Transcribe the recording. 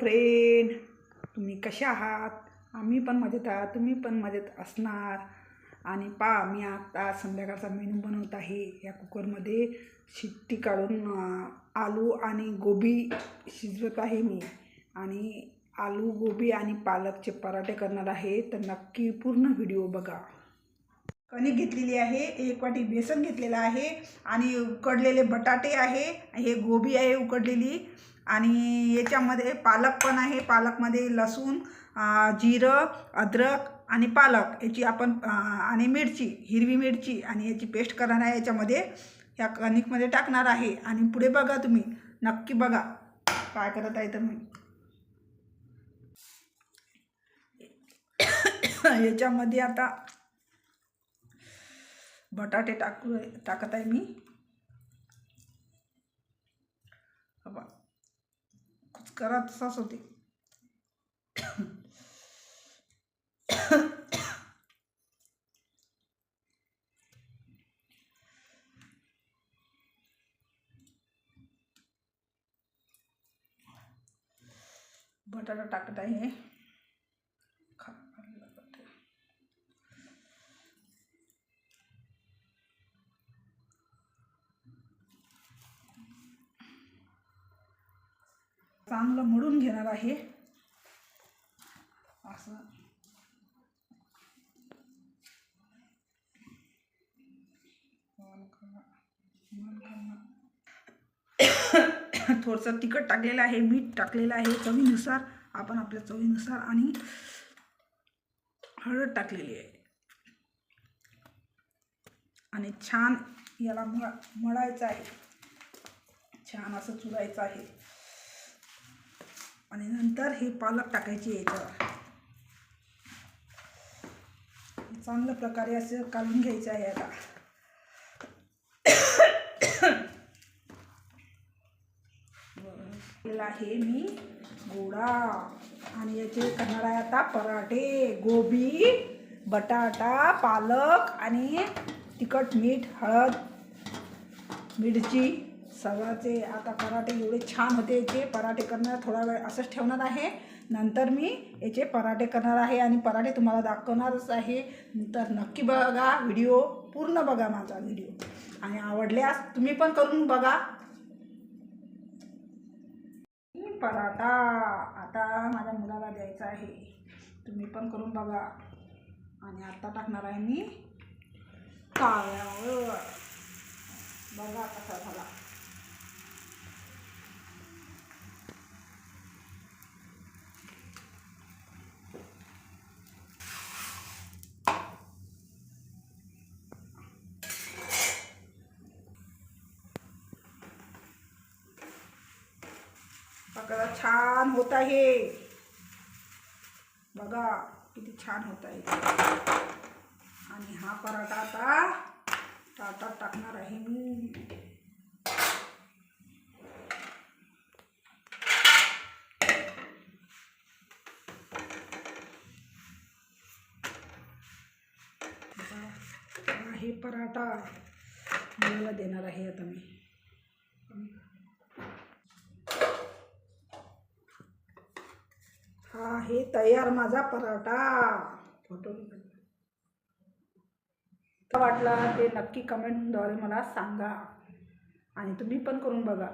Friend तुम्ही कशा आहात? आम्ही पण मजेत आहात. तुम्ही पण मजेत असणार. आणि पा मी आता संध्याकाळचा मेनू बनवत आहे. या कुकरमध्ये शिट्टी काढून आलू आणि गोबी शिजवत आहे मी. आणि आलू गोबी आणि पालकचे पराठे करणार आहे. तर नक्की पूर्ण व्हिडिओ बघा. कणिक घेतलेली आहे. एक वाटी बेसन घेतलेलं आहे. आणि उकडलेले बटाटे आहे. हे गोबी आहे उकडलेली. आणि याच्यामध्ये पालक पण आहे. पालकमध्ये लसूण जिरं अद्रक आणि पालक याची आपण आणि मिरची हिरवी मिरची आणि याची पेस्ट करणार आहे. याच्यामध्ये या कणिकमध्ये टाकणार आहे. आणि पुढे बघा तुम्ही. नक्की बघा. काय करत आहे तर मी याच्यामध्ये आता बटाटे टाकू टाकत आहे मी. कुचकरा तसाच होते. बटाटा टाकत आहे. चांगलं मळून घेणार आहे. असं. थोडंसं तिखट टाकलेलं आहे मीठ टाकलेलं आहे चवीनुसार. आपण आपल्या चवीनुसार आणि हळद टाकलेली आहे. आणि छान याला मळा मळायचं आहे. छान असं चुरायचं आहे. आणि नंतर हे पालक टाकायचे याच्यावर. चांगल्या प्रकारे असं काढून घ्यायचं आहे आता. आहे मी गोडा. आणि याचे करणार आहे आता पराठे गोबी बटाटा पालक आणि तिखट मीठ हळद मिरची. सगळ्याचे आता पराठे एवढे छान होते. याचे पराठे करणार थोडा वेळ असंच ठेवणार आहे. नंतर मी याचे पराठे करणार आहे आणि पराठे तुम्हाला दाखवणारच आहे. तर नक्की बघा व्हिडिओ पूर्ण बघा माझा व्हिडिओ. आणि आवडल्यास तुम्ही पण करून बघा. पराठा आता माझ्या मुलाला द्यायचा आहे. तुम्ही पण करून बघा. आणि आता टाकणार आहे मी ताव्यावर बघा कसा झाला. बघा छान होत आहे बघा, किती छान होत आहे आणि हा पराठा आता ताटात टाकणार आहे मी. हे पराठा मुलाला देणार आहे आता मी. हा आहे तयार माझा पराठा. फोटोन वाटला ते नक्की कमेंटद्वारे मला सांगा. आणि तुम्ही पण करून बघा.